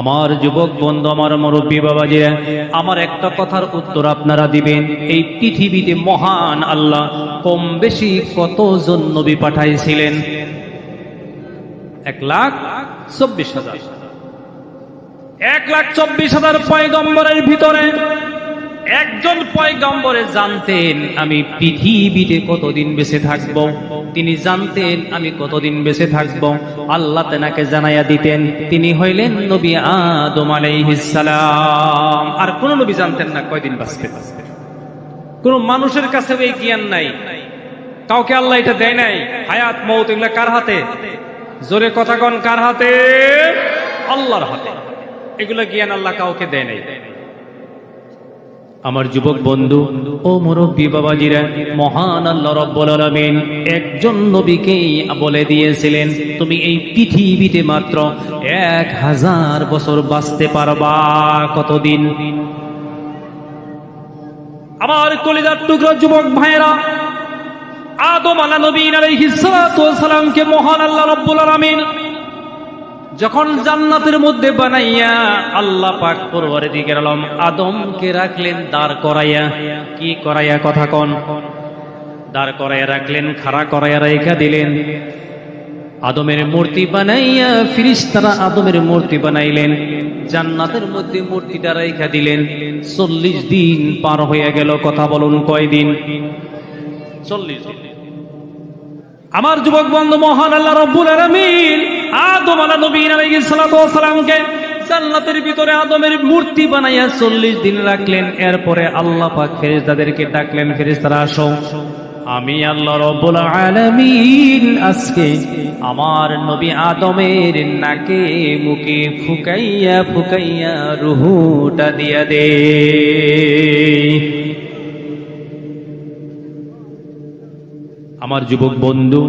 আমার যুবক বন্ধু, আমার মুরব্বী যে আমার একটা কথার উত্তর আপনারা দিবেন। এই পৃথিবীতে মহান আল্লাহ কম বেশি কতজন নবী পাঠাইছিলেন? এক লাখ চব্বিশ হাজার। এক লাখ চব্বিশ হাজার পয়গম্বরের ভিতরে একজন পয়গম্বরে জানতেন, আমি পৃথিবীতে কতদিন বেঁচে থাকব? তিনি জানতেন, আমি কতদিন বেঁচে থাকব? আল্লাহ তেনাকে জানাইয়া দিতেন, তিনি হইলেন নবী আদম আলাইহিসসালাম আর কোন নবী জানতেন না কয়দিন বাঁচবে কোন মানুষের কাছে এই জ্ঞান নাই। কাউকে আল্লাহ এটা দেয় নাই। হায়াত, মৌত এগুলা কার হাতে? জোরে কথা কন, কার হাতে? আল্লাহর হাতে। এগুলো জ্ঞান আল্লাহ কাউকে দেয় নাই। আমার যুবক বন্ধু ও মুরব্বী বাবাজিরা, মহান আল্লাহ রব্বুল আলামিন, একজন নবীকেই বলে দিয়েছিলেন, তুমি এই পৃথিবীতে মাত্র এক হাজার বছর বাঁচতে পারবা কতদিন? আমার কলিজার টুকরো যুবক ভাইয়েরা, আদম আলা নবীন আলাইহিস সালাতু ওয়াস সালামকে মহান আল্লাহ রব্বুল আলামিন যখন জান্নাতের মধ্যে বানাইয়া আল্লাহ পাক পরবারে দিকে আলম আদমকে রাখলেন দাঁড় করাইয়া। কি করাইয়া কথা কন? দাঁড় করাইয়া রাখলেন, খাড়া করাইয়া রেখা দিলেন। আদমের মূর্তি বানাইয়া ফিরিস্তারা আদমের মূর্তি বানাইলেন। জান্নাতের মধ্যে মূর্তিটা রেখা দিলেন। চল্লিশ দিন পার হইয়া গেল, কথা বলুন কয়দিন? চল্লিশ আমার যুবক বন্ধু মহান আল্লাহ রব্বুল আলামিন আদম আলা নবীন আলাইহিস সালাতু ওয়াস সালামকে জান্নাতের ভিতরে আদমের মূর্তি বানাইয়া 40 দিন রাখলেন। এরপরে আল্লাহ পাক ফেরেশতাদেরকে ডাকলেন, ফেরেশতারা, আসো। আমি আল্লাহ রব্বুল আলামিন আজকে আমার নবী আদমের নাকে, মুখে ফুকাইয়া ফুকাইয়া রুহুটা দিয়া দে আমার যুবক বন্ধু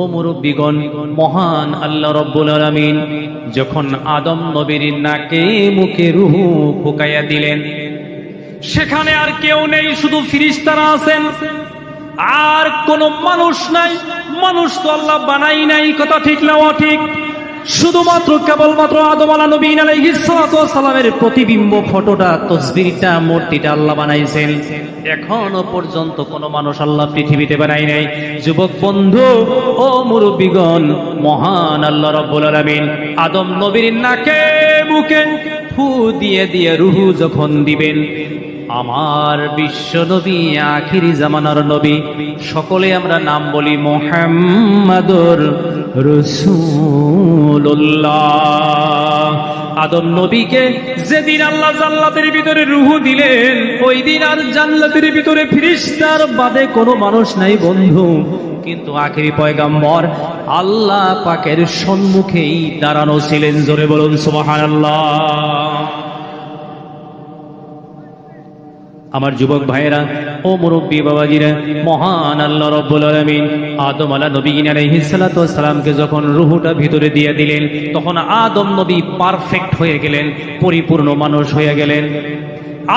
ও মুরব্বীগণ, মহান আল্লাহ রব্বুল আলমিন, যখন আদম নবীর নাকে মুখে রুহু ফুকাইয়া দিলেন, সেখানে আর কেউ নেই, শুধু ফিরিস্তারা আছেন। আর কোন মানুষ নাই, মানুষ তো আল্লাহ বানাই নাই, কথা ঠিক না ঠিক। শুধুমাত্র কেবলমাত্র আদম আলা নবীন সালামের প্রতিবিম্ব ফটোটা, তসবিরটা, মূর্তিটা আল্লাহ বানাইছেন। এখনও পর্যন্ত কোনো মানুষ আল্লাহ পৃথিবীতে বানাই নাই। যুবক বন্ধু, ও মুরব্বীগণ, মহান আল্লাহ রব্বুল আলামিন, আদম নবীর নাকে বুকে ফু দিয়ে দিয়ে রুহু যখন দিবেন আমার বিশ্ব নবী, আখিরি জামানার নবী, সকলে আমরা নাম বলি মোহাম্মদুর রসুল্লাহ আদম নবীকে যেদিন আল্লাহ জান্নাতের ভিতরে রুহু দিলেন, ওই দিন আর জান্নাতের ভিতরে ফিরিস্তার বাদে কোনো মানুষ নাই বন্ধু। কিন্তু আখেরি পয়গাম্বর আল্লাহ পাকের সম্মুখেই দাঁড়ানো ছিলেন, জোরে বলুন সুবহানাল্লাহ। আমার যুবক ভাইয়েরা ও মুরব্বী বাবাজিরা, মহান আল্লাহ রব্বুল আলমিন আদম আলা নবী আলাইহিস সালাতু সালামকে যখন রুহুটা ভিতরে দিয়ে দিলেন, তখন আদম নবী পারফেক্ট হয়ে গেলেন, পরিপূর্ণ মানুষ হয়ে গেলেন।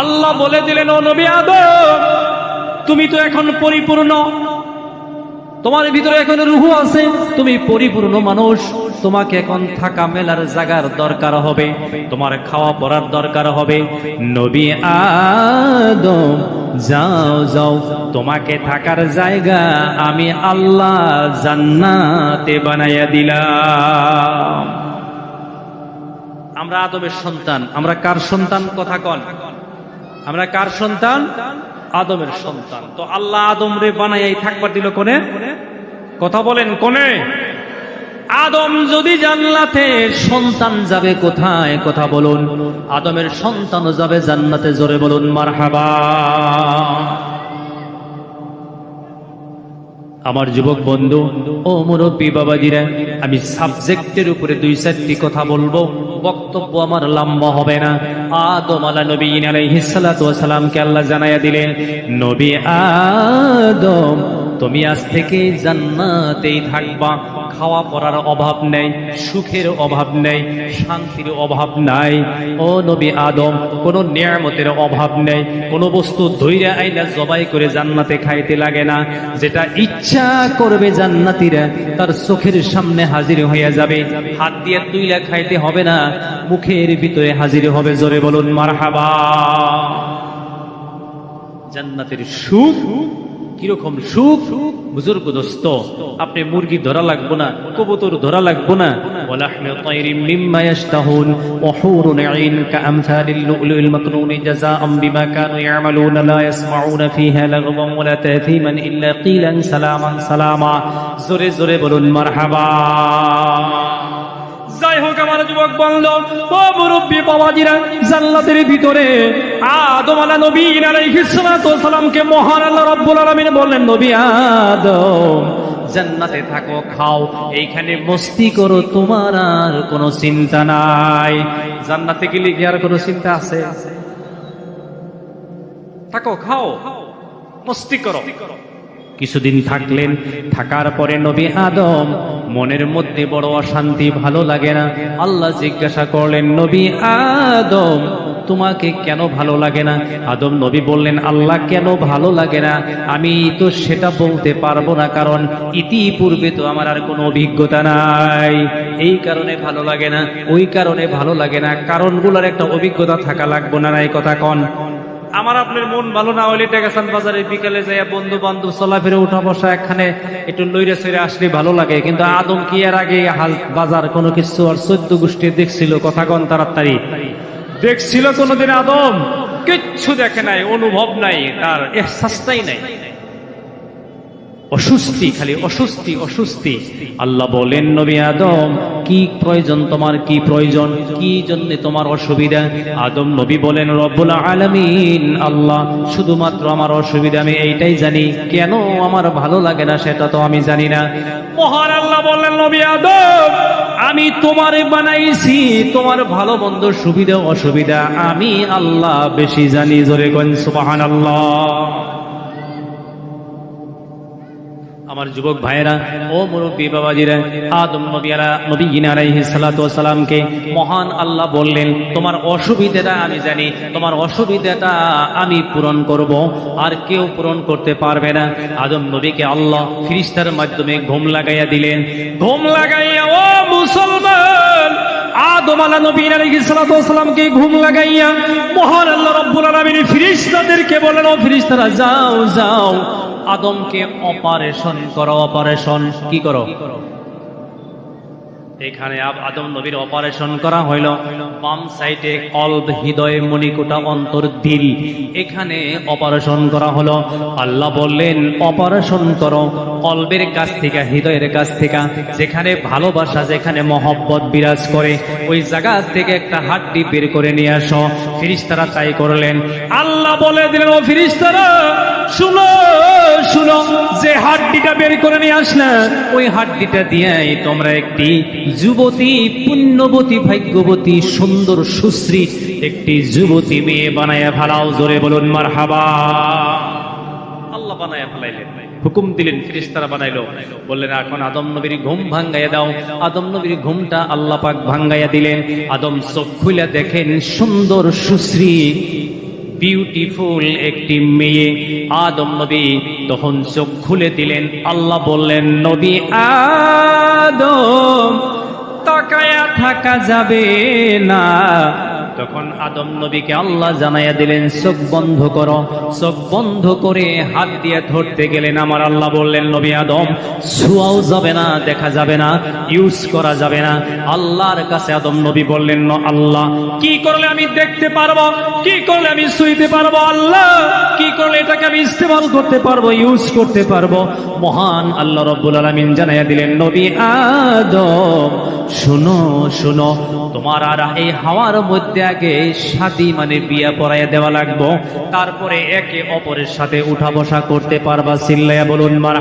আল্লাহ বলে দিলেন, ও নবী আদম, তুমি তো এখন পরিপূর্ণ তোমার ভিতরে এখন রুহু আছে। তুমি পরিপূর্ণ মানুষ। তোমাকে এখন থাকা মেলার জায়গার দরকার হবে। তোমার খাওয়া পড়ার দরকার হবে। নবী আদম, যাও যাও। তোমাকে থাকার জায়গা আমি আল্লাহ জান্নাতে বানাইয়া দিলাম। আমরা আদমের সন্তান। আমরা কার সন্তান? কথা কন। আমরা কার সন্তান? আদমের সন্তান। তো আল্লাহ আদম রে বানাই থাকবার দিল কোনে? কথা বলেন কোনে? আদম যদি জান্নাতে, সন্তান যাবে কোথায়? কথা বলুন। আদমের সন্তানও যাবে জান্নাতে, জোরে বলুন, মারহাবা। আমার যুবক বন্ধু, ও মুরব্বী বাবাজিরা, আমি সাবজেক্টের উপরে দুই চারটি কথা বলব। বক্তব্য আমার লম্বা হবে না। আদম আলা নবীন ওয়াস সালামকে আল্লাহ জানাইয়া দিলেন, নবী আদম তুমি আজ থেকে জান্নাতেই থাকবা। খাওয়া পড়ার অভাব নেই, সুখের অভাব নেই, শান্তির অভাব নাই। ও নবী আদম, কোনো নিয়ামতের অভাব নেই, কোনো বস্তু ধৈর্য আইনা জবাই করে জান্নাতে খাইতে লাগে না। যেটা ইচ্ছা করবে জান্নাতিরা, তার চোখের সামনে হাজির হইয়া যাবে। হাত দিয়ে তুইলা খাইতে হবে না, মুখের ভিতরে হাজির হবে। জোরে বলুন, মারহাবা। জান্নাতের সুখ কীরকম সুখ? বুজুর্গ দোস্ত, আপনি মুরগি ধরা লাগবো না, কবুতর ধরা লাগবো না। ওয়ালাহমি তাইরিম মিম্মা ইয়াশতাহুন ওহুরুন আইন কাআমসালিল লুলুল মাকনুন জাযাআম বিমা কানু ইয়ামালুন, লা ইয়াসমাউন ফিহা লাগওয়ান ওয়ালা তাথিমান ইল্লা কিলান জোরে জোরে বলুন, মারহাবা। যাই হোক আমার যুবক বন্ধ, ও মুরব্বী বাবাজিরা, জান্নাতের ভিতরে আদম আলা নবী আলাইহিস সালাতু সালামকে মহান আল্লাহ রাব্বুল আলামিন বললেন, নবী আদম, জান্নাতে থাকো, খাও। এইখানে মস্তি করো, তোমার আর কোনো চিন্তা নাই। জান্নাতে গেলে কি আর কোনো চিন্তা আছে? থাকো, খাও। মস্তি করো। কিছুদিন থাকলেন, থাকার পরে নবী আদম মনের মধ্যে বড় অশান্তি, ভালো লাগে না। আল্লাহ জিজ্ঞাসা করলেন, নবী আদম, তোমাকে কেন ভালো লাগে না? আদম নবী বললেন, আল্লাহ কেন ভালো লাগে না? আমি তো সেটা বলতে পারব না, কারণ ইতিপূর্বে তো আমার আর কোনো অভিজ্ঞতা নাই। এই কারণে ভালো লাগে না, ওই কারণে ভালো লাগে না। কারণগুলোর একটা অভিজ্ঞতা থাকা লাগবো না এই কথা কন। আমার আপনার মন ভালো না হলে টেকাসান বাজারে বিকালে যাইয়া বন্ধু বান্ধব চলা ফিরে উঠা বসা এখানে একটু লইরে সইরে আসলে ভালো লাগে। কিন্তু আদম কি এর আগে হাল বাজার কোনো কিছু আর চোদ্দ গোষ্ঠী দেখছিল? কথা কন তাড়াতাড়ি। দেখছিল কোনোদিন আদম? কিচ্ছু দেখে নাই, অনুভব নাই, তার এহসাসটাই নাই। অসুস্থি খালি অসুস্থি অসুস্থি আল্লাহ বলেন, নবী আদম, কি প্রয়োজন তোমার, কি প্রয়োজন? কি জন্য তোমার অসুবিধা? আদম নবী বলেন, রব্বুল আলমিন, আল্লাহ, শুধুমাত্র আমার অসুবিধা আমি এইটাই জানি। কেন আমার ভালো লাগে না সেটা তো আমি জানি না। মহান আল্লাহ বললেন, নবী আদম, আমি তোমার বানাইছি, তোমার ভালো মন্দ সুবিধা, অসুবিধা আমি আল্লাহ বেশি জানি, জোরে গন সুবহানাল্লাহ। আমার যুবক ভাইয়েরা, ও মুরব্বী বাবাজিরা, আদম নবিয়ারা নবী আলাইহি সালাতু সালামকে মহান আল্লাহ বললেন, তোমার অসুবিধাটা আমি জানি, তোমার অসুবিধাটা আমি পূরণ করব, আর কেউ পূরণ করতে পারবে না। আদম নবীকে আল্লাহ ফিরিস্তার মাধ্যমে ঘুম লাগাইয়া দিলেন। ঘুম লাগাইয়া, ও মুসলমান! আদম আলা নবী আলাইহিস সালাতু সালামকে ঘুম লাগাইয়া, মহান আল্লাহ রাব্বুল আলামিন ফিরিস্তাদেরকে বলেন, ও ফিরিস্তারা, যাও যাও আদমকে অপারেশন করো অপারেশন কি করো? এখানে আদম নবীর অপারেশন করা হইল। বাম সাইডে কলব, হৃদয়, মণিকুটা, অন্তর, দিল। এখানে অপারেশন করা হলো। আল্লাহ বললেন অপারেশন করো কলবের কাছ থেকে, হৃদয়ের কাছ থেকে। যেখানে ভালোবাসা, যেখানে মহব্বত বিরাজ করে, ওই জায়গা থেকে একটা হাড্ডি বের করে নিয়ে আসো। ফিরিস্তারা তাই করলেন। আল্লাহ বলে দিলেন, ও ফিরিস্তারা শুনো শুনো, যে হাড্ডিটা বের করে নিয়ে আসলে ওই হাড্ডিটা দিয়ে তোমরা একটি যুবতী, পুণ্যবতী, ভাগ্যবতী, সুন্দর, সুশ্রী একটি যুবতী মেয়ে বানায়া ফেলাও, জোরে বলুন মার হাবা আল্লাহ বানায়া ফেলাইলেন। হুকুম দিলেন ফিরিস্তারা বানাইলো। বললেন, এখন আদম নবীর ঘুম ভাঙ্গাইয়া দাও। আদম নবীর ঘুমটা আল্লাহ পাক ভাঙ্গাইয়া দিলেন। আদম চোখ খুলে দেখেন সুন্দর, সুশ্রী। বিউটিফুল একটি মেয়ে আদম নবী তখন চোখ খুলে দিলেন। আল্লাহ বললেন, নবী আদম, তাকায়া থাকা যাবে না। তখন আদম নবীকে আল্লাহ জানাইয়া দিলেন, চোখ বন্ধ করো। চোখ বন্ধ করে হাত দিয়ে ধরতে গেলেন। আমার আল্লাহ বললেন, নবী আদম ছুয়াও যাবে না, দেখা যাবে না, ইউজ করা যাবে না। আল্লাহর কাছে আদম নবী বললেন, "ন আল্লাহ, কি করলে আমি দেখতে পারব? কি করলে আমি শুইতে পারব? আল্লাহ, কি করলে এটাকে আমি ইস্তেমাল করতে পারব, ইউজ করতে পারব? মহান আল্লাহ রব্বুল আলমিন জানাইয়া দিলেন, নবী আদম, শুনো শুনো তোমার আর এই হাওয়ার মধ্যে আগে শাদি মানে বিয়া পড়াইয়া দেওয়া লাগবো। তারপরে একে অপরের সাথে উঠা বসা করতে পারবা। সিল্লাইয়া বলুন মার